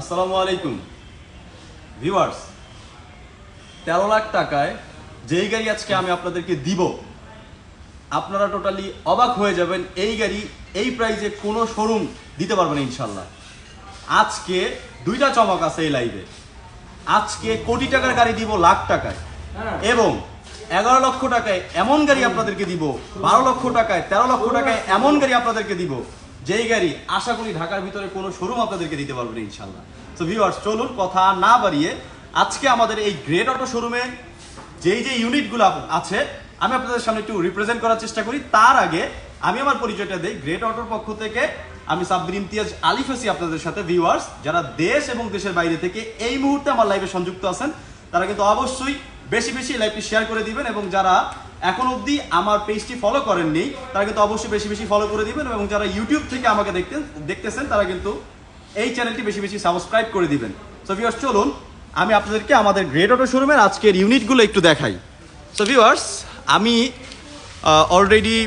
আসসালামু আলাইকুম। ভিউয়ার্স, তেরো লাখ টাকায় যেই গাড়ি আজকে আমি আপনাদেরকে দিব, আপনারা টোটালি অবাক হয়ে যাবেন, এই গাড়ি এই প্রাইজে কোনো শোরুম দিতে পারবে না ইনশাল্লাহ আজকে দুইটা চমক আছে এই লাইভে আজকে কোটি টাকার গাড়ি দিব লাখ টাকায় এবং এগারো লক্ষ টাকায় এমন গাড়ি আপনাদেরকে দিব, বারো লক্ষ টাকায়, তেরো লক্ষ টাকায় এমন গাড়ি আপনাদেরকে দিব যেই গাড়ি আশা করি ঢাকার ভিতরে কোনো শোরুম আপনাদেরকে দিতে পারবে ইনশাল্লাহ তো ভিউয়ার্স চলুন কথা না বাড়িয়ে আজকে আমাদের এই গ্রেট অটো শোরুমে যেই যে ইউনিটগুলো আছে, আমি আপনাদের সামনে একটু রিপ্রেজেন্ট করার চেষ্টা করি। তার আগে আমি আমার পরিচয়টা দেই। গ্রেট অটোর পক্ষ থেকে আমি সাব্বির ইমতিয়াজ আলিফ আপনাদের সাথে ভিউয়ার্স যারা দেশ এবং দেশের বাইরে থেকে এই মুহূর্তে আমার লাইভে সংযুক্ত আছেন, তারা কিন্তু অবশ্যই বেশি বেশি লাইভটি শেয়ার করে দিবেন এবং যারা এখন অবধি আমার পেজটি ফলো করেননি, তারা কিন্তু অবশ্যই বেশি বেশি ফলো করে দিবেন এবং যারা ইউটিউব থেকে আমাকে দেখতে দেখতেছেন, তারা কিন্তু এই চ্যানেলটি বেশি বেশি সাবস্ক্রাইব করে দিবেন। সো ভিউয়ার্স চলুন, আমি আপনাদেরকে আমাদের গ্রেট অটো শোরুমের আজকের ইউনিটগুলো একটু দেখাই। সো ভিউয়ার্স আমি অলরেডি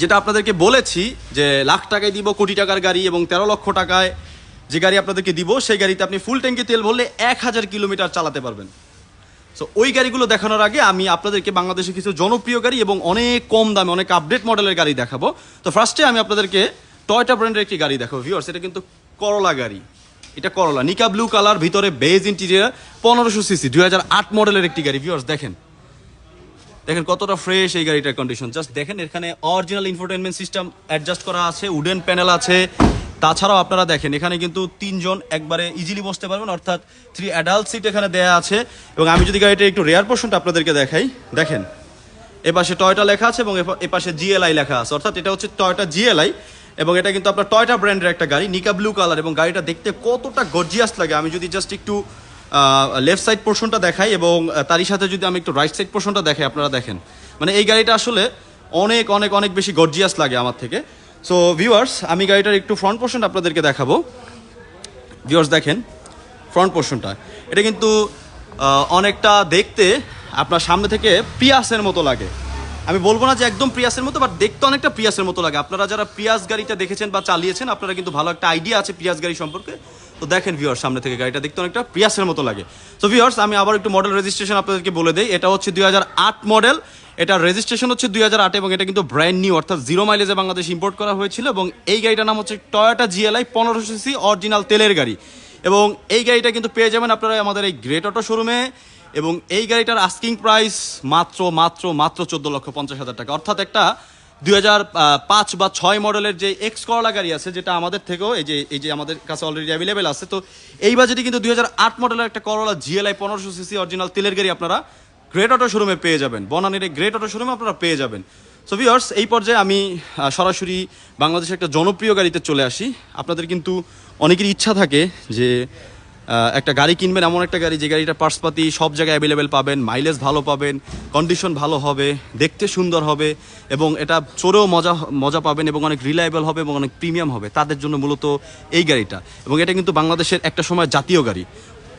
যেটা আপনাদেরকে বলেছি যে লাখ টাকায় দিব, কোটি টাকার গাড়ি এবং তেরো লক্ষ টাকায় যে গাড়ি আপনাদেরকে দিব, সেই গাড়িতে আপনি ফুল ট্যাঙ্কি তেল ভরলে এক হাজার কিলোমিটার চালাতে পারবেন। সো ওই গাড়িগুলো দেখানোর আগে আমি আপনাদেরকে বাংলাদেশে কিছু জনপ্রিয় গাড়ি এবং অনেক কম দামে, অনেক আপডেট মডেলের গাড়ি দেখাবো। তো ফার্স্টে আমি আপনাদেরকে টয়টা ব্র্যান্ডের একটি গাড়ি দেখাবো ভিউয়ার্স এটা কিন্তু করলা গাড়ি। এটা করলা নিকা ব্লু কালার ভিতরে বেজ ইন্টিরিয়ার পনেরোশো সিসি দুই হাজার আট মডেলের একটি গাড়ি ভিউয়ার্স দেখেন। দেখেন কতটা ফ্রেশ এই গাড়িটার কন্ডিশন জাস্ট দেখেন, এখানে অরিজিনাল ইনফোটেনমেন্ট সিস্টেম অ্যাডজাস্ট করা আছে উডেন প্যানেল আছে তাছাড়াও আপনারা দেখেন, এখানে কিন্তু তিনজন একবারে ইজিলি বসতে পারবেন, অর্থাৎ থ্রি অ্যাডাল্ট সিট এখানে দেয়া আছে। এবং আমি যদি গাড়িটা একটু রেয়ার পোর্শনটা আপনাদেরকে দেখাই, দেখেন, এপাশে টয়টা লেখা আছে এবং এপা- এপাশে জিএলআই লেখা আছে। অর্থাৎ এটা হচ্ছে টয়টা জিএলআই এবং এটা কিন্তু আপনার টয়টা ব্র্যান্ডের একটা গাড়ি নিকা ব্লু কালার এবং গাড়িটা দেখতে কতটা গর্জিয়াস লাগে। আমি যদি জাস্ট একটু লেফট সাইড পোর্শনটা দেখাই এবং তারই সাথে যদি আমি একটু রাইট সাইড পোর্শনটা দেখাই, আপনারা দেখেন। মানে এই গাড়িটা আসলে অনেক অনেক অনেক বেশি গর্জিয়াস লাগে আমার থেকে। সো ভিউয়ার্স আমি গাড়িটার একটু ফ্রন্ট পোর্শনটা আপনাদেরকে দেখাবো। ভিউয়ার্স দেখেন ফ্রন্ট পোর্শনটা এটা কিন্তু অনেকটা দেখতে আপনার সামনে থেকে পিয়াসের মতো লাগে। আমি বলব না যে একদম পিয়াসের মতো বাট দেখতে অনেকটা পিয়াসের মতো লাগে। আপনারা যারা পিয়াস গাড়িটা দেখেছেন বা চালিয়েছেন, আপনারা কিন্তু ভালো একটা আইডিয়া আছে পিয়াস গাড়ি সম্পর্কে। তো দেখেন ভিউয়ার্স সামনে থেকে গাড়িটা দেখতে অনেকটা পিয়াসের মতো লাগে। তো ভিউয়ার্স আমি আবার একটু মডেল রেজিস্ট্রেশন আপনাদেরকে বলে দিই। এটা হচ্ছে দুই হাজার আট মডেল এটার রেজিস্ট্রেশন হচ্ছে দুই হাজার আট এবং এটা কিন্তু ব্র্যান্ড নিউ অর্থাৎ জিরো মাইলেজে বাংলাদেশ ইম্পোর্ট করা হয়েছিল এবং এই গাড়িটার নাম হচ্ছে টয়োটা জিএলআই পনেরোশো সিসি অরিজিনাল তেলের গাড়ি। এবং এই গাড়িটা কিন্তু পেয়ে যাবেন আপনারা আমাদের এই গ্রেট অটো শোরুমে এবং এই গাড়িটার আস্কিং প্রাইস মাত্র মাত্র মাত্র চোদ্দ লক্ষ পঞ্চাশ হাজার টাকা। অর্থাৎ একটা দুই হাজার পাঁচ বা ছয় মডেলের যে এক্স করলা গাড়ি আছে, যেটা আমাদের থেকেও এই যে এই যে আমাদের কাছে অলরেডি অ্যাভেলেবেল আছে। তো এই বাজেটে কিন্তু দুই হাজার আট মডেলের একটা করলা জিএলআই পনেরোশো সিসি অরিজিনাল তেলের গাড়ি আপনারা গ্রেট অটো শোরুমে পেয়ে যাবেন। বনানীর এই গ্রেট অটো শোরুমে আপনারা পেয়ে যাবেন। সো ভিওর্স এই পর্যায়ে আমি সরাসরি বাংলাদেশের একটা জনপ্রিয় গাড়িতে চলে আসি। আপনাদের কিন্তু অনেকেরই ইচ্ছা থাকে যে একটা গাড়ি কিনবেন, এমন একটা গাড়ি যে গাড়িটা পার্সপাতি সব জায়গায় অ্যাভেলেবেল পাবেন মাইলেজ ভালো পাবেন কন্ডিশন ভালো হবে, দেখতে সুন্দর হবে, এবং এটা চোরেও মজা মজা পাবেন এবং অনেক রিলায়েবল হবে এবং অনেক প্রিমিয়াম হবে। তাদের জন্য মূলত এই গাড়িটা। এবং এটা কিন্তু বাংলাদেশের একটা সময় জাতীয় গাড়ি।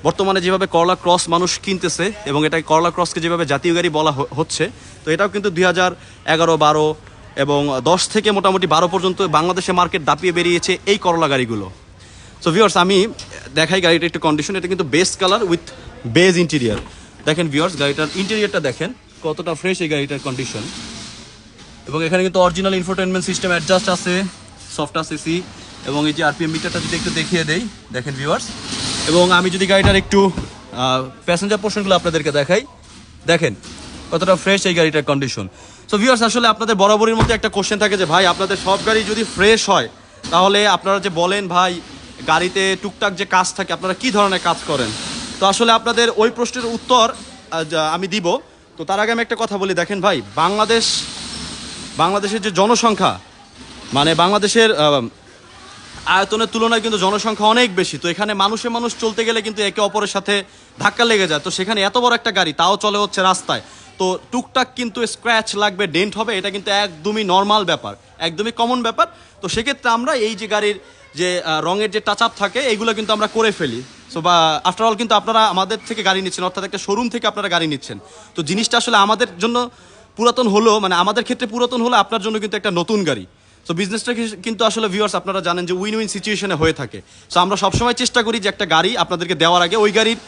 বর্তমানে যেভাবে করলা ক্রস মানুষ কিনতেছে এবং এটা করলা ক্রসকে যেভাবে জাতীয় গাড়ি বলা হচ্ছে, তো এটাও কিন্তু দুই হাজার এগারো, বারো এবং দশ থেকে মোটামুটি বারো পর্যন্ত বাংলাদেশে মার্কেট দাপিয়ে বেরিয়েছে এই করলা গাড়িগুলো। সো ভিওর্স আমি দেখাই গাড়িটা একটু কন্ডিশন এটা কিন্তু best colour with beige interior দেখেন ভিওর্স গাড়িটার ইন্টেরিয়ারটা দেখেন, কতটা ফ্রেশ এই গাড়িটার কন্ডিশন এবং এখানে কিন্তু অরিজিনাল ইনফোটেনমেন্ট সিস্টেম অ্যাডজাস্ট আছে সফট সিসি এবং এই যে আরপিএম মিটারটা যদি একটু দেখিয়ে দেই, দেখেন ভিউয়ার্স এবং আমি যদি গাড়িটার একটু প্যাসেঞ্জার পোর্শনগুলো আপনাদেরকে দেখাই, দেখেন কতটা ফ্রেশ এই গাড়িটার কন্ডিশন সো ভিউয়ার্স আসলে আপনাদের বরাবরের মধ্যে একটা কোশ্চেন থাকে যে, ভাই, আপনাদের সব গাড়ি যদি ফ্রেশ হয়, তাহলে আপনারা যে বলেন, ভাই, গাড়িতে টুকটাক যে কাজ থাকে, আপনারা কি ধরনের কাজ করেন? তো আসলে আপনাদের ওই প্রশ্নের উত্তর আমি দিব। তো তার আগে আমি একটা কথা বলি, দেখেন ভাই, বাংলাদেশ, বাংলাদেশের যে জনসংখ্যা মানে বাংলাদেশের আয়তনের তুলনায় কিন্তু জনসংখ্যা অনেক বেশি। তো এখানে মানুষে মানুষ চলতে গেলে কিন্তু একে অপরের সাথে ধাক্কা লেগে যায়। তো সেখানে এত বড় একটা গাড়ি, তাও চলে হচ্ছে রাস্তায়। তো টুকটাক কিন্তু স্ক্র্যাচ লাগবে ডেন্ট হবে, এটা কিন্তু একদমই নর্মাল ব্যাপার, একদমই কমন ব্যাপার। তো সেক্ষেত্রে আমরা এই যে গাড়ির যে রঙের যে টাচ আপ থাকে এইগুলো কিন্তু আমরা করে ফেলি। সো বা আফটার অল কিন্তু আপনারা আমাদের থেকে গাড়ি নিচ্ছেন, অর্থাৎ একটা শোরুম থেকে আপনারা গাড়ি নিচ্ছেন। তো জিনিসটা আসলে আমাদের জন্য পুরাতন হলো মানে আমাদের ক্ষেত্রে পুরাতন হলো আপনার জন্য কিন্তু একটা নতুন গাড়ি। তো বিজনেসটা কিন্তু আসলে ভিউয়ার্স আপনারা জানেন যে উইন উইন সিচুয়েশনে হয়ে থাকে। সো আমরা সবসময় চেষ্টা করি যে একটা গাড়ি আপনাদেরকে দেওয়ার আগে ওই গাড়ির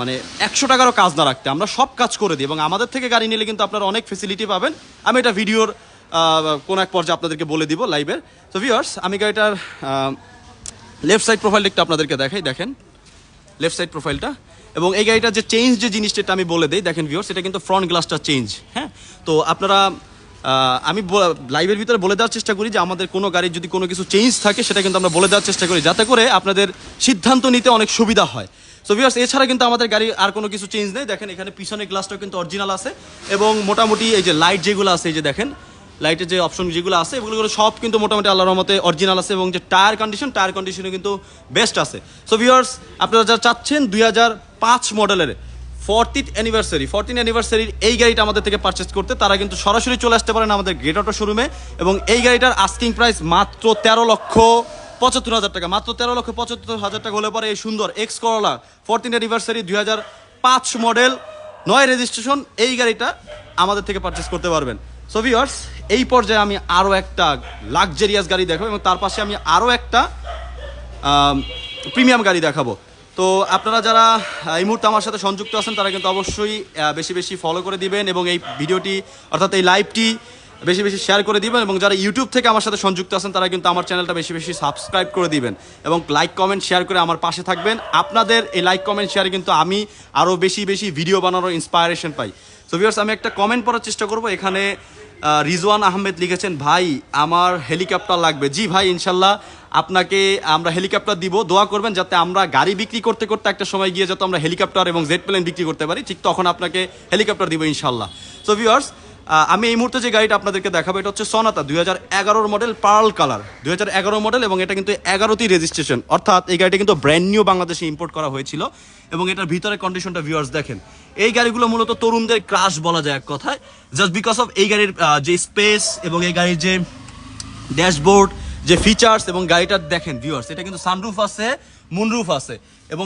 মানে একশো টাকারও কাজ না রাখতে। আমরা সব কাজ করে দিই এবং আমাদের থেকে গাড়ি নিলে কিন্তু আপনারা অনেক ফেসিলিটি পাবেন। আমি এটা ভিডিওর কোন এক পর্যায়ে আপনাদেরকে বলে দিব লাইভের তো ভিউয়ার্স আমি গাড়িটার লেফট সাইড প্রোফাইলটা একটু আপনাদেরকে দেখাই, দেখেন। লেফট সাইড প্রোফাইলটা এবং এই গাড়িটার যে চেঞ্জ যে জিনিসটা আমি বলে দিই, দেখেন ভিউয়ার্স এটা কিন্তু ফ্রন্ট গ্লাসটা চেঞ্জ হ্যাঁ? তো আপনারা আমি লাইভের ভিতরে বলে দেওয়ার চেষ্টা করি যে আমাদের কোনো গাড়ির যদি কোনো কিছু চেঞ্জ থাকে, সেটা কিন্তু আমরা বলে দেওয়ার চেষ্টা করি, যাতে করে আপনাদের সিদ্ধান্ত নিতে অনেক সুবিধা হয়। সো ভিউয়ার্স এছাড়া কিন্তু আমাদের গাড়ি আর কোনো কিছু চেঞ্জ নেই। দেখেন, এখানে পিছনের গ্লাসটাও কিন্তু অরিজিনাল আছে এবং মোটামুটি এই যে লাইট যেগুলো আছে, এই যে দেখেন লাইটের যে অপশন যেগুলো আছে এগুলো সব কিন্তু মোটামুটি আল্লাহর রহমতে অরিজিনাল আছে এবং যে টায়ার কন্ডিশন টায়ার কন্ডিশনে কিন্তু বেস্ট আছে। সো ভিউয়ার্স আপনারা যারা চাচ্ছেন দুই হাজার পাঁচ মডেলের ফোরটিন অ্যানিভার্সারি ফোরটিন অ্যানিভার্সারির এই গাড়িটা আমাদের থেকে পারচেস করতে, তারা কিন্তু সরাসরি চলে আসতে পারেন আমাদের গ্রেট অটো শোরুমে এবং এই গাড়িটার আস্কিং প্রাইস মাত্র তেরো লক্ষ পঁচাত্তর হাজার টাকা। মাত্র তেরো লক্ষ পঁচাত্তর হাজার টাকা হলে পরে এই সুন্দর এক্স করলা ফোরটিন অ্যানিভার্সারি দুই হাজার পাঁচ মডেল নয় রেজিস্ট্রেশন এই গাড়িটা আমাদের থেকে পারচেস করতে পারবেন। সো ভিউয়ার্স এই পর্যায়ে আমি আরও একটা লাক্সারিয়াস গাড়ি দেখাবো এবং তার পাশে আমি আরও একটা প্রিমিয়াম গাড়ি দেখাবো। তো আপনারা যারা এই মুহূর্তে আমার সাথে সংযুক্ত আছেন, তারা কিন্তু অবশ্যই বেশি বেশি ফলো করে দিবেন এবং এই ভিডিওটি, অর্থাৎ এই লাইভটি বেশি বেশি শেয়ার করে দিবেন এবং যারা ইউটিউব থেকে আমার সাথে সংযুক্ত আছেন, তারা কিন্তু আমার চ্যানেলটা বেশি বেশি সাবস্ক্রাইব করে দিবেন এবং লাইক কমেন্ট শেয়ার করে আমার পাশে থাকবেন। আপনাদের এই লাইক কমেন্ট শেয়ারে কিন্তু আমি আরও বেশি বেশি ভিডিও বানানোর ইন্সপায়ারেশন পাই। সো ভিউয়ার্স আমি একটা কমেন্ট পড়ার চেষ্টা করব। এখানে রিজওয়ান আহমেদ লিখেছেন, ভাই, আমার হেলিকপ্টার লাগবে। জি ভাই, ইনশাল্লাহ, আপনাকে আমরা হেলিকপ্টার দিব। দোয়া করবেন যাতে আমরা গাড়ি বিক্রি করতে করতে একটা সময় গিয়ে যাতে আমরা হেলিকপ্টার এবং জেট প্লেন বিক্রি করতে পারি। ঠিক তখন আপনাকে হেলিকপ্টার দিব ইনশাল্লাহ। সো ভিউয়ার্স আমি এই মুহূর্তে যে গাড়িটা আপনাদেরকে দেখাবো, এটা হচ্ছে সনাতা দুই হাজার এগারোর মডেল পার্ল কালার দুই হাজার এগারো মডেল এবং এটা কিন্তু এগারোটি রেজিস্ট্রেশন অর্থাৎ এই গাড়িটা কিন্তু ব্র্যান্ড নিউ বাংলাদেশে ইম্পোর্ট করা হয়েছিল এবং এটার ভিতরে কন্ডিশনটা ভিউয়ার্স দেখেন। এই গাড়িগুলো মূলত তরুণদের ক্রাশ বলা যায় এক কথায়। জাস্ট বিকজ অফ এই গাড়ির যে স্পেস এবং এই গাড়ির যে ড্যাশবোর্ড যে ফিচার্স এবং গাড়িটা দেখেন ভিউয়ার্স এটা কিন্তু সানরুফ আছে মুনরুফ আছে। এবং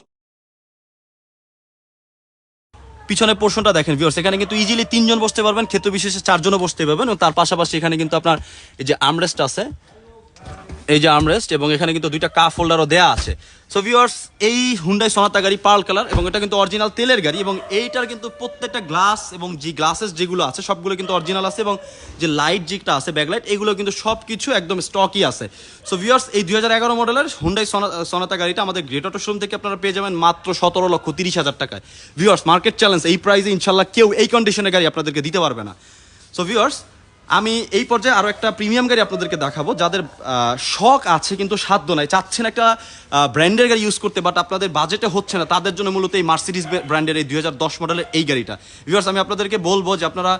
পিছনের পোর্শনটা দেখেন ভিউর্স এখানে কিন্তু ইজিলি তিনজন বসতে পারবেন ক্ষেত্র বিশেষে চারজনও বসতে পারবেন, এবং তার পাশাপাশি এখানে কিন্তু আপনার এই যে আমরেস্ট আছে এই যে আর্মরেস্ট এবং এখানে কিন্তু দুইটা কাপ হোল্ডারও দেয়া আছে। সো ভিউয়ার্স এই হুন্ডাই সোনাতা গাড়ি পার্ল কালার এবং এটা কিন্তু অরিজিনাল তেলের গাড়ি এবং এইটার কিন্তু প্রত্যেকটা গ্লাস এবং যে গ্লাসেস যেগুলো আছে, সবগুলো কিন্তু অরিজিনাল আছে এবং যে লাইট যেটা আছে ব্যাকলাইট এগুলো কিন্তু সব কিছু একদম স্টকই আছে। সো ভিউয়ার্স এই দুই হাজার এগারো মডেলের হুন্ডাই সোনাতা গাড়িটা আমাদের গ্রেট অটো শোরুম থেকে আপনারা পেয়ে যাবেন মাত্র সতেরো লক্ষ তিরিশ হাজার টাকায়। ভিউয়ার্স মার্কেট চ্যালেঞ্জ এই প্রাইসে ইনশাল্লাহ কেউ এই কন্ডিশনের গাড়ি আপনাদেরকে দিতে পারবে না। সো ভিউয়ার্স আমি এই পর্যায়ে আরও একটা প্রিমিয়াম গাড়ি আপনাদেরকে দেখাবো, যাদের শখ আছে কিন্তু সাধ্য নাই। চাচ্ছেন একটা ব্র্যান্ডের গাড়ি ইউজ করতে বাট আপনাদের বাজেটে হচ্ছে না। তাদের জন্য মূলত এই মার্সিডিস ব্র্যান্ডের এই দুই মডেলের এই গাড়িটা। ভিউয়ার্স আমি আপনাদেরকে বলব যে আপনারা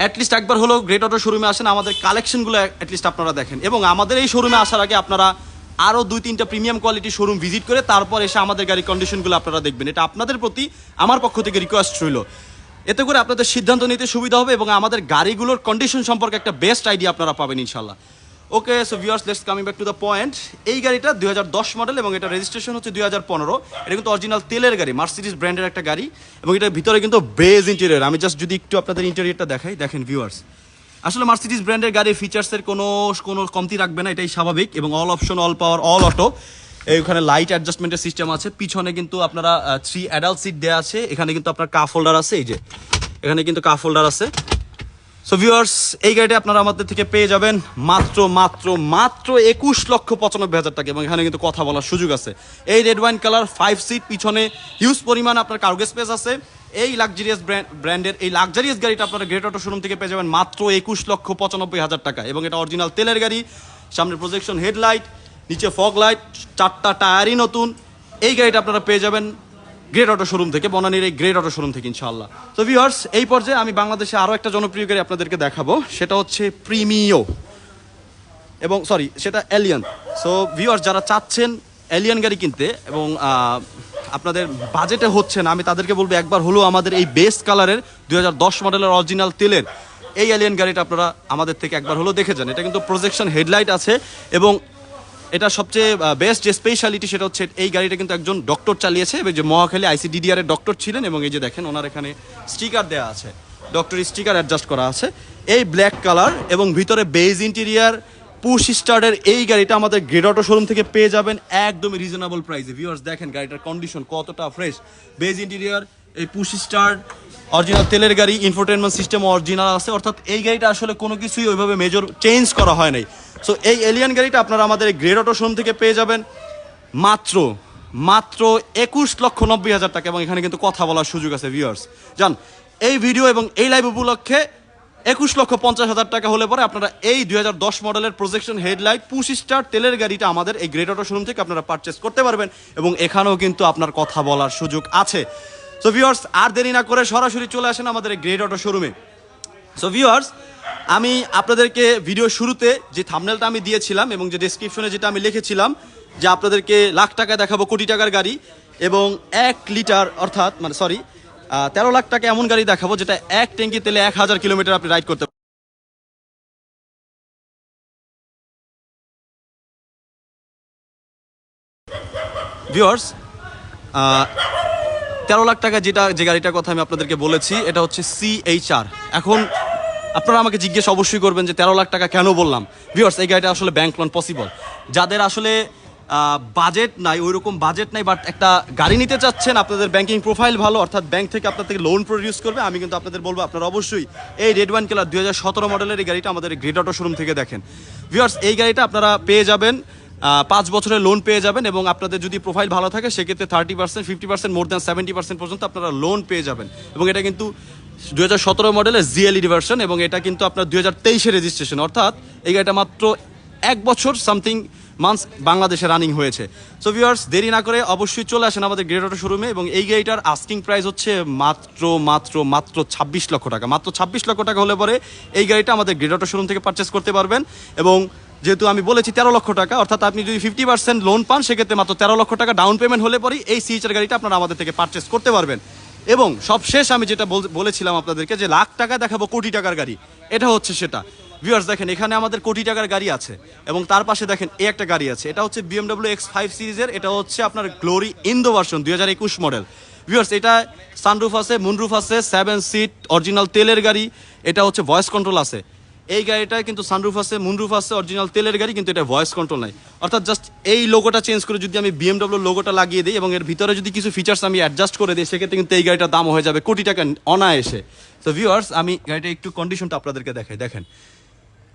অ্যাটলিস্ট একবার হলেও গ্রেট অটো শোরুমে আসেন, আমাদের কালেকশনগুলো অ্যাটলিস্ট আপনারা দেখেন। এবং আমাদের এই শোরুমে আসার আগে আপনারা আরও দুই তিনটা প্রিমিয়াম কোয়ালিটি শোরুম ভিজিট করে, তারপর এসে আমাদের গাড়ির কন্ডিশনগুলো আপনারা দেখবেন। এটা আপনাদের প্রতি আমার পক্ষ থেকে রিকোয়েস্ট রইল। এতে করে আপনাদের সিদ্ধান্ত নিতে সুবিধা হবে এবং আমাদের গাড়িগুলোর কন্ডিশন সম্পর্কে একটা বেস্ট আইডিয়া আপনারা পাবেন ইনশাল্লাহ okay so viewers let's coming back to the point এই গাড়িটা দুই হাজার দশ মডেল এবং এটা রেজিস্ট্রেশন হচ্ছে দুই হাজার পনেরো। এটা কিন্তু অরিজিনাল তেলের গাড়ি মার্সিডিস ব্র্যান্ডের একটা গাড়ি এবং এটার ভিতরে কিন্তু বেজ ইন্টেরিয়র আমি জাস্ট যদি একটু আপনাদের ইন্টেরিয়রটা দেখাই, দেখেন ভিউয়ার্স আসলে মার্সিডিস ব্র্যান্ডের গাড়ির ফিচার্সের কোনো কোনো কমতি রাখবে না, এটাই স্বাভাবিক এবং all option all power all auto এইখানে লাইট অ্যাডজাস্টমেন্টের সিস্টেম আছে। পিছনে কিন্তু আপনারা থ্রি অ্যাডাল্ট সিট দেওয়া আছে। এখানে কিন্তু আপনার কাপ হোল্ডার আছে, এই যে। এখানে কিন্তু কাপ হোল্ডার আছে। সো ভিউয়ার্স এই গাড়িটা আপনারা আমাদের থেকে পেয়ে যাবেন মাত্র মাত্র মাত্র একুশ লক্ষ পঁচানব্বই হাজার টাকা। এবং এখানে কিন্তু কথা বলার সুযোগ আছে। এই red wine colour five seat পিছনে হিউজ পরিমাণ আপনার কার্গো স্পেস আছে। এই লাক্সারিয়াস ব্র্যান্ডের এই লাক্সারিয়াস গাড়িটা আপনারা গ্রেট অটো শোরুম থেকে পেয়ে যাবেন মাত্র একুশ লক্ষ পঁচানব্বই হাজার টাকা। এবং এটা অরিজিনাল তেলের গাড়ি, সামনে প্রজেকশন হেডলাইট নিচে ফগ লাইট, চারটা টায়ারই নতুন। এই গাড়িটা আপনারা পেয়ে যাবেন গ্রেট অটো শোরুম থেকে, বনানীর এই গ্রেট অটো শোরুম থেকে, ইনশাআল্লাহ। তো ভিউয়ার্স এই পর্যায়ে আমি বাংলাদেশে আরও একটা জনপ্রিয় গাড়ি আপনাদেরকে দেখাবো। সেটা হচ্ছে প্রিমিও এবং সরি সেটা এলিয়ান সো ভিউয়ার্স যারা চাচ্ছেন এলিয়ান গাড়ি কিনতে এবং আপনাদের বাজেটে হচ্ছে না, আমি তাদেরকে বলব একবার হলেও আমাদের এই বেস্ট কালারের দু হাজার দশ মডেলের অরিজিনাল তেলের। এই এলিয়ান গাড়িটা আপনারা আমাদের থেকে একবার হলেও দেখে যান। এটা কিন্তু প্রজেকশন হেডলাইট আছে এবং এটা সবচেয়ে বেস্ট যে স্পেশালিটি সেটা হচ্ছে এই গাড়িটা কিন্তু একজন ডক্টর চালিয়েছে। যে মহাখালী আইসিডিডিআর এর ডক্টর ছিলেন এবং এই যে দেখেন ওনার এখানে স্টিকার দেওয়া আছে। ডক্টর স্টিকার অ্যাডজাস্ট করা আছে। এই ব্ল্যাক কালার এবং ভিতরে বেজ ইন্টেরিয়ার পুশ স্টার্টের এই গাড়িটা আমাদের গ্রেড অটো শোরুম থেকে পেয়ে যাবেন একদমই রিজনেবল প্রাইসে ভিউয়ার্স দেখেন গাড়িটার কন্ডিশন কতটা ফ্রেশ বেজ ইন্টেরিয়ার এই পুশ স্টার্ট অরিজিনাল তেলের গাড়ি ইনফোটেনমেন্ট সিস্টেম অরিজিনাল আছে। অর্থাৎ এই গাড়িটা আসলে কোনো কিছুই ওইভাবে মেজর চেঞ্জ করা হয় নাই। সো এই এলিয়ান গাড়িটা আপনারা আমাদের এই গ্রেড অটো শোরুম থেকে পেয়ে যাবেন। মাত্র মাত্র একুশ লক্ষ নব্বই হাজার টাকা এবং এখানে কিন্তু কথা বলার সুযোগ আছে ভিউয়ার্স জান, এই ভিডিও এবং এই লাইভ উপলক্ষে একুশ লক্ষ পঞ্চাশ হাজার টাকা হলে পরে আপনারা এই দুই হাজার দশ মডেলের প্রজেকশন হেডলাইট পুশ স্টার তেলের গাড়িটা আমাদের এই গ্রেট অটো শোরুম থেকে আপনারা পারচেস করতে পারবেন এবং এখানেও কিন্তু আপনার কথা বলার সুযোগ আছে। সো ভিউয়ার্স আর দেরি না করে সরাসরি চলে আসেন আমাদের এই গ্রেট অটো শোরুমে সো ভিউয়ার্স আমি আপনাদেরকে ভিডিও শুরুতে যে থামনেলটা আমি দিয়েছিলাম এবং যে ডেসক্রিপশনে যেটা আমি লিখেছিলাম, যে আপনাদেরকে লাখ টাকা দেখাবো কোটি টাকার গাড়ি এবং এক লিটার অর্থাৎ মানে সরি তেরো লাখ টাকা এমন গাড়ি দেখাবো যেটা এক ট্যাঙ্কি তেলে এক হাজার কিলোমিটার আপনি রাইড করতে ভিউয়ার্স তেরো লাখ টাকা যেটা, যে গাড়িটার কথা আমি আপনাদেরকে বলেছি, এটা হচ্ছে সিএইচআর এখন আপনারা আমাকে জিজ্ঞেস অবশ্যই করবেন যে তেরো লাখ টাকা কেন বললাম। ভিউয়ার্স এই গাড়িটা আসলে ব্যাংক লোন পসিবল যাদের আসলে বাজেট নাই ওই রকম বাজেট নাই বাট একটা গাড়ি নিতে চাচ্ছেন, আপনাদের ব্যাংকিং প্রোফাইল ভালো, অর্থাৎ ব্যাংক থেকে আপনার থেকে লোন প্রডিউস করবে, আমি কিন্তু আপনাদের বলব, আপনারা অবশ্যই এই রেড ওয়ান কালার সতেরো মডেলের এই গাড়িটা আমাদের গ্রেট অটো শোরুম থেকে দেখেন। ভিউয়ার্স এই গাড়িটা আপনারা পেয়ে যাবেন। পাঁচ বছরের লোন পেয়ে যাবেন এবং আপনাদের যদি প্রোফাইল ভালো থাকে, সেক্ষেত্রে thirty percent fifty percent more than seventy percent পর্যন্ত আপনারা লোন পেয়ে যাবেন। এবং এটা কিন্তু দু হাজার সতেরো মডেলের জিএলইডি ভার্সন এবং এটা কিন্তু আপনার দু হাজার তেইশে রেজিস্ট্রেশন অর্থাৎ এই গাড়িটা মাত্র এক বছর সামথিং মান্থস বাংলাদেশে রানিং হয়েছে। সো ভিউয়ার্স দেরি না করে অবশ্যই চলে আসেন আমাদের গ্রেট অটো শোরুমে এবং এই গাড়িটার আস্কিং প্রাইস হচ্ছে মাত্র মাত্র মাত্র ছাব্বিশ লক্ষ টাকা। মাত্র ছাব্বিশ লক্ষ টাকা হলে পরে এই গাড়িটা আমাদের গ্রেট অটো শোরুম থেকে পারচেস করতে পারবেন এবং যেহেতু আমি বলেছি তেরো লক্ষ টাকা, অর্থাৎ আপনি যদি ফিফটি পার্সেন্ট লোন পান, সেক্ষেত্রে মাত্র তেরো লক্ষ টাকা ডাউন পেমেন্ট হলে পরেই এই সিএচআর গাড়িটা আপনারা আমাদের থেকে পারচেস করতে পারবেন। এবং সবশেষ আমি যেটা বল- বলেছিলাম আপনাদেরকে যে লাখ টাকা দেখাবো কোটি টাকার গাড়ি, এটা হচ্ছে সেটা। ভিউয়ার্স দেখেন, এখানে আমাদের কোটি টাকার গাড়ি আছে এবং তার পাশে দেখেন এই একটা গাড়ি আছে। এটা হচ্ছে বিএমডব্লিউ এক্স ফাইভ সিরিজের এটা হচ্ছে আপনার গ্লোরি ইন্দো ভার্সন দুই হাজার একুশ মডেল ভিউয়ার্স এটা সানরুফ আছে মুনরুফ আছে সেভেন সিট অরিজিনাল তেলের গাড়ি, এটা হচ্ছে ভয়েস কন্ট্রোল আছে। এই গাড়িটায় কিন্তু সানরুফ আছে মুনরুফ আছে অরিজিনাল তেলের গাড়ি, কিন্তু এটা ভয়েস কন্ট্রোল নাই। অর্থাৎ জাস্ট এই লোগোটা চেঞ্জ করে যদি আমি বিএমডব্লিউ লোগোটা লাগিয়ে দিই এবং এর ভিতরে যদি কিছু ফিচার্স আমি অ্যাডজাস্ট করে দিই, সেক্ষেত্রে কিন্তু এই গাড়িটার দাম হয়ে যাবে কোটি টাকা অনায়াসে। তো ভিউয়ার্স আমি গাড়িটা একটু কন্ডিশনটা আপনাদেরকে দেখাই, দেখেন।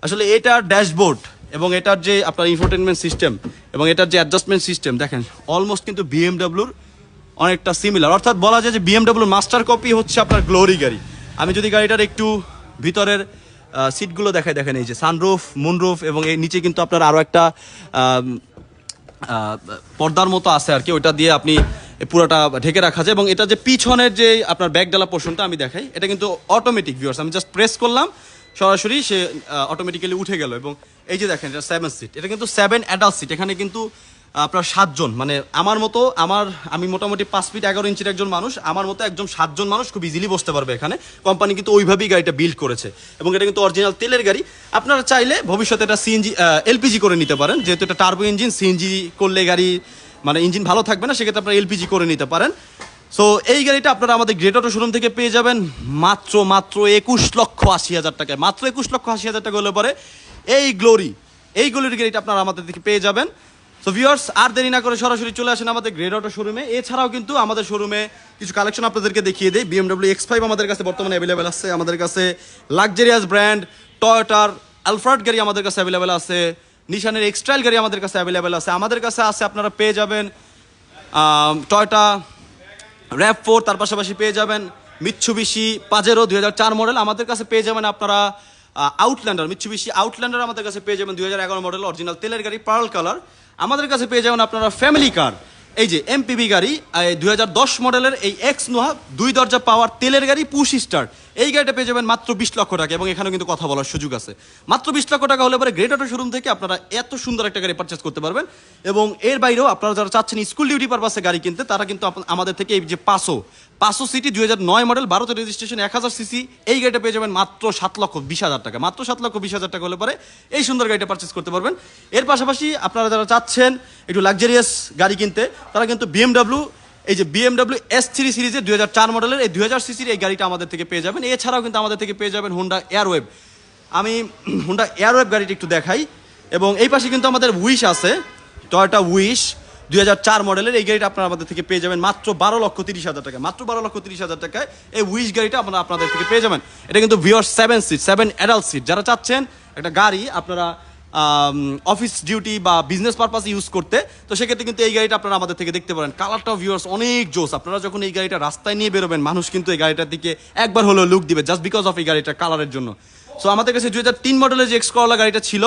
আসলে এটার ড্যাশবোর্ড এবং এটার যে আপনার ইনফোটেনমেন্ট সিস্টেম এবং এটার যে অ্যাডজাস্টমেন্ট সিস্টেম দেখেন অলমোস্ট কিন্তু বিএমডব্লিউর অনেকটা সিমিলার অর্থাৎ বলা যায় যে বিএমডব্লিউর মাস্টার কপি হচ্ছে আপনার গ্লোরি গাড়ি। আমি যদি গাড়িটার একটু ভিতরের সিটগুলো দেখায়, দেখেন এই যে সানরুফ মুনরুফ এবং এই নিচে কিন্তু আপনার আরও একটা পর্দার মতো আছে আর কি। ওইটা দিয়ে আপনি পুরোটা ঢেকে রাখা যায়। এবং এটা যে পিছনের যে আপনার ব্যাগ ডালা পোর্শনটা আমি দেখাই, এটা কিন্তু অটোমেটিক ভিউয়ার্স আমি জাস্ট প্রেস করলাম, সরাসরি সে অটোমেটিক্যালি উঠে গেল। এবং এই যে দেখেন, এটা সেভেন সিট এটা কিন্তু সেভেন অ্যাডাল্ট সিট এখানে কিন্তু আপনার সাতজন মানে আমার মতো আমার, আমি মোটামুটি পাঁচ ফিট এগারো ইঞ্চির একজন মানুষ, আমার মতো একজন সাতজন মানুষ খুব ইজিলি বসতে পারবে এখানে। কোম্পানি কিন্তু ওইভাবেই গাড়িটা বিল্ড করেছে। এবং এটা কিন্তু অরিজিনাল তেলের গাড়ি। আপনারা চাইলে ভবিষ্যতে এটা সিএনজি এলপিজি করে নিতে পারেন। যেহেতু এটা টার্বো ইঞ্জিন সিএনজি করলে গাড়ি মানে ইঞ্জিন ভালো থাকবে না, সেক্ষেত্রে আপনারা এলপিজি করে নিতে পারেন। সো এই গাড়িটা আপনারা আমাদের গ্রেট অটো শোরুম থেকে পেয়ে যাবেন। মাত্র মাত্র একুশ লক্ষ আশি হাজার টাকায়। মাত্র একুশ লক্ষ আশি হাজার টাকা হলে পরে এই গ্লোরি এই গ্লোরির গাড়িটা আপনারা আমাদের থেকে পেয়ে যাবেন। সো ভিউয়ার্স আর দেরি না করে সরাসরি চলে আসেন আমাদের গ্রেড অটো শোরুমে এছাড়াও কিন্তু আমাদের শোরুমে কিছু কালেকশন আপনাদেরকে দেখিয়ে দেয় বিএমডব্লিউ এক্স ফাইভ আমাদের কাছে বর্তমানে অ্যাভেলেবেল আছে। আমাদের কাছে লাক্সারিয়াস ব্র্যান্ড টয়োটার আলফ্রাড গাড়ি আমাদের কাছে অ্যাভেলেবেল আছে। নিশানের এক্সট্রাইল গাড়ি আমাদের কাছে অ্যাভেলেবেল আছে। আমাদের কাছে আছে, আপনারা পেয়ে যাবেন টয়টা র্যাপ ফোর তার পাশাপাশি পেয়ে যাবেন মিচ্ছুবিশি পাজেরো দুই হাজার চার মডেল আমাদের কাছে পেয়ে যাবেন আপনারা আউটল্যান্ডার মিচ্ছুবিশি আউটল্যান্ডার আমাদের কাছে পেয়ে যাবেন দুই হাজার এগারো মডেল অরিজিনাল তেলের গাড়ি পার্ল কালার আমাদের কাছে পেয়ে যাবেন আপনারা ফ্যামিলি কার এই যে এমপিবি গাড়ি দুই হাজার দশ মডেলের এই এক্স নোহা, দুই দরজা পাওয়ার তেলের গাড়ি, পুশ স্টার এই গাড়িটা পেয়ে যাবেন মাত্র বিশ লক্ষ টাকা এবং এখানেও কিন্তু কথা বলার সুযোগ আছে। মাত্র বিশ লক্ষ টাকা হলে পরে গ্রেট অটো শোরুম থেকে আপনারা এত সুন্দর একটা গাড়ি পারচেস করতে পারবেন এবং এর বাইরেও আপনারা যারা চাচ্ছেন স্কুল ডিউটি পারপাসে গাড়ি কিনতে, তারা কিন্তু আমাদের থেকে এই যে পাঁচশো পাঁচশো সিটি, দুই হাজার নয় মডেল ভারতের রেজিস্ট্রেশন এক হাজার সিসি। এই গাড়িটা পেয়ে যাবেন মাত্র সাত লক্ষ বিশ হাজার টাকা। মাত্র সাত লক্ষ বিশ হাজার টাকা হলে পরে এই সুন্দর গাড়িটা পারচেস করতে পারবেন। এর পাশাপাশি আপনারা যারা চাচ্ছেন একটু লাক্সারিয়াস গাড়ি কিনতে, তারা কিন্তু বিএমডাব্লিউ এই যে বিএমডাব্লিউ এস থ্রি সিরিজের দুই হাজার চার মডেলের এই দুই হাজার সিসির এই গাড়িটা আমাদের থেকে পেয়ে যাবেন। এছাড়াও কিন্তু আমাদের থেকে পেয়ে যাবেন হোন্ডা এয়ারওয়েভ আমি হোন্ডা এয়ারওয়েভ গাড়িটি একটু দেখাই। এবং এই পাশে কিন্তু আমাদের উইশ আছে টয়টা উইশ দুই হাজার চার মডেলের এই গাড়িটা আপনারা আমাদের থেকে পেয়ে যাবেন মাত্র বারো লক্ষ তিরিশ হাজার টাকা মাত্র বারো লক্ষ তিরিশ হাজার টাকায় এই উইশ গাড়িটা আপনারা আপনাদের থেকে পেয়ে যাবেন। এটা কিন্তু viewer seven seat seven adult seat যারা চাচ্ছেন একটা গাড়ি আপনারা অফিস ডিউটি বা বিজনেস পারপাস ইউজ করতে, তো সেক্ষেত্রে কিন্তু এই গাড়িটা আপনারা আমাদের থেকে দেখতে পারেন। কালারটা ভিউয়ার্স অনেক জোস। আপনারা যখন এই গাড়িটা রাস্তায় নিয়ে বেরোবেন, মানুষ কিন্তু এই গাড়িটার দিকে একবার হলেও লুক দিবে জাস্ট বিকজ অফ এই গাড়িটা কালারের জন্য। সো আমাদের কাছে দু হাজার তিন মডেলের যে এক্স করলা গাড়িটা ছিল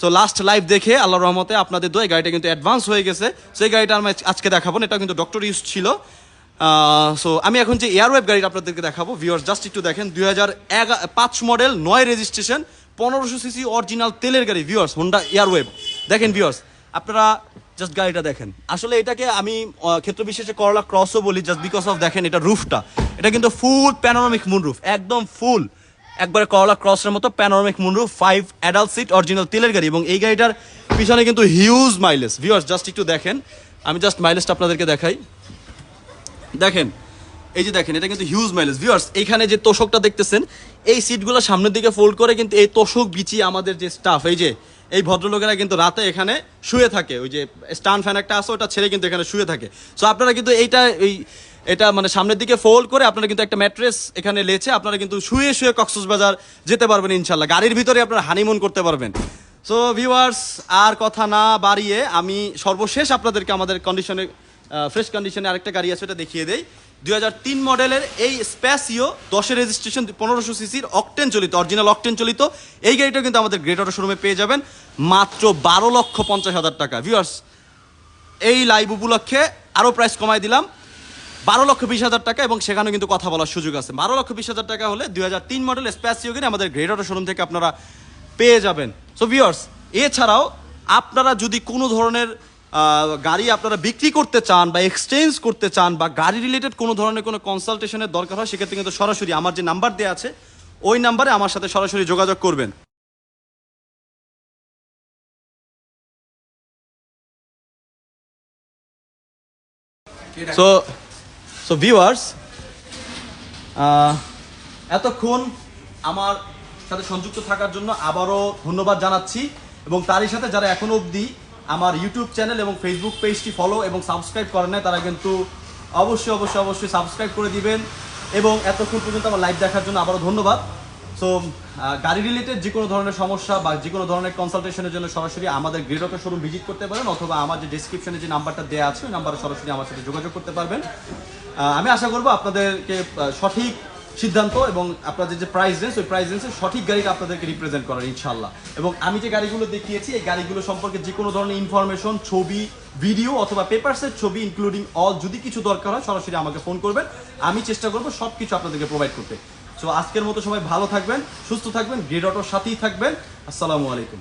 সো লাস্ট লাইভ দেখে আল্লাহ রহমতে আপনাদের দোয় গাড়িটা কিন্তু অ্যাডভান্স হয়ে গেছে। সেই গাড়িটা আমি আজকে দেখাবো এটা কিন্তু ডক্টর ইউজ ছিল। সো আমি এখন যে এয়ারওয়েভ গাড়িটা আপনাদেরকে দেখাবো ভিউয়ার্স জাস্ট একটু দেখেন, দুই হাজার পাঁচ মডেল নয় রেজিস্ট্রেশন পনেরোশো সিসি অরিজিনাল তেলের গাড়ি ভিউয়ার্স হোন্ডা এয়ারওয়েভ দেখেন ভিউয়ার্স আপনারা জাস্ট গাড়িটা দেখেন। আসলে এটাকে আমি ক্ষেত্র বিশেষে করলা ক্রসও বলি জাস্ট বিকজ অফ দেখেন, এটা রুফটা এটা কিন্তু ফুল প্যানোরামিক মুন রুফ একদম ফুল একবারে করলা ক্রসের মতো panoramic moonroof five adult seat original তেলের গাড়ি এবং এই গাড়িটার পিছনে কিন্তু হিউজ মাইলেজ ভিউয়ার্স জাস্ট একটু দেখেন। আমি জাস্ট মাইলেজটা আপনাদেরকে দেখাই। দেখেন, এই যে দেখেন, এটা কিন্তু হিউজ মাইলেজ ভিউয়ার্স এখানে যে তোষকটা দেখতেছেন, এই সিটগুলো সামনের দিকে ফোল্ড করে কিন্তু এই তোষক বিচি আমাদের যে স্টাফ এই যে, এই ভদ্রলোকেরা কিন্তু রাতে এখানে শুয়ে থাকে। ওই যে স্টান ফ্যান একটা আছে, ওটা ছেড়ে কিন্তু এখানে শুয়ে থাকে। সো আপনারা কিন্তু এইটা, এই এটা মানে সামনের দিকে ফোল্ড করে আপনারা কিন্তু একটা ম্যাট্রেস এখানে লেছে আপনারা কিন্তু শুয়ে শুয়ে কক্সবাজার যেতে পারবেন ইনশাল্লাহ। গাড়ির ভিতরে আপনারা হানিমুন করতে পারবেন। সো ভিউয়ার্স আর কথা না বাড়িয়ে আমি সর্বশেষ আপনাদেরকে আমাদের কন্ডিশনে ফ্রেশ কন্ডিশনে আরেকটা গাড়ি আছে, ওটা দেখিয়ে দেই। দুই হাজার তিন মডেলের এই স্প্যাসিও দশের রেজিস্ট্রেশন পনেরোশো সিসির অকটেন চলিত অরিজিনাল অকটেন চলিত। এই গাড়িটা কিন্তু আমাদের গ্রেট অটো শোরুমে পেয়ে যাবেন। মাত্র বারো লক্ষ পঞ্চাশ হাজার টাকা। ভিউয়ার্স এই লাইভ উপলক্ষে আরও প্রাইস কমাই দিলাম। বারো লক্ষ বিশ হাজার টাকা এবং সেখানেও কিন্তু কথা বলার সুযোগ আছে। বারো লক্ষ বিশ হাজার টাকা হলে দুই হাজার তিন মডেল স্প্যাসিও কিনে আমাদের গ্রেট অটো শোরুম থেকে আপনারা পেয়ে যাবেন। সো ভিউয়ার্স এছাড়াও আপনারা যদি কোনো ধরনের গাড়ি আপনারা বিক্রি করতে চান বা এক্সচেঞ্জ করতে চান বা গাড়ি রিলেটেড কোনো ধরনের কোনো কনসালটেশনের দরকার হয়, সেক্ষেত্রে কিন্তু সরাসরি আমার যে নাম্বার দেওয়া আছে, ওই নাম্বারে আমার সাথে সরাসরি যোগাযোগ করবেন। সো সো ভিউয়ার্স এতক্ষণ আমার সাথে সংযুক্ত থাকার জন্য আবারও ধন্যবাদ জানাচ্ছি এবং তারই সাথে যারা এখন অবধি আমার ইউটিউব চ্যানেল এবং ফেসবুক পেজটি ফলো এবং সাবস্ক্রাইব করেন নাই, তারা কিন্তু অবশ্যই অবশ্যই অবশ্যই সাবস্ক্রাইব করে দিবেন। এবং এতক্ষণ পর্যন্ত আমার লাইভ দেখার জন্য আবারও ধন্যবাদ। সো গাড়ি রিলেটেড যে কোনো ধরনের সমস্যা বা যে কোনো ধরনের কনসালটেশনের জন্য সরাসরি আমাদের গ্রেডকের শোরুম ভিজিট করতে পারেন অথবা আমার যে ডিসক্রিপশনে যে নাম্বারটা দেওয়া আছে, ওই নাম্বারে সরাসরি আমার সাথে যোগাযোগ করতে পারবেন। আমি আশা করব আপনাদেরকে সঠিক সিদ্ধান্ত এবং আপনাদের যে প্রাইস রেঞ্জ ওই প্রাইস রেঞ্জের সঠিক গাড়িটা আপনাদেরকে রিপ্রেজেন্ট করার ইনশাল্লাহ এবং আমি যে গাড়িগুলো দেখিয়েছি, এই গাড়িগুলো সম্পর্কে যে কোনো ধরনের ইনফরমেশন ছবি ভিডিও অথবা পেপারসের ছবি ইনক্লুডিং অল যদি কিছু দরকার হয়, সরাসরি আমাকে ফোন করবেন। আমি চেষ্টা করব সব কিছু আপনাদেরকে প্রোভাইড করতে। সো আজকের মতো সবাই ভালো থাকবেন সুস্থ থাকবেন গ্রেড অটোর সাথেই থাকবেন। আসসালামু আলাইকুম।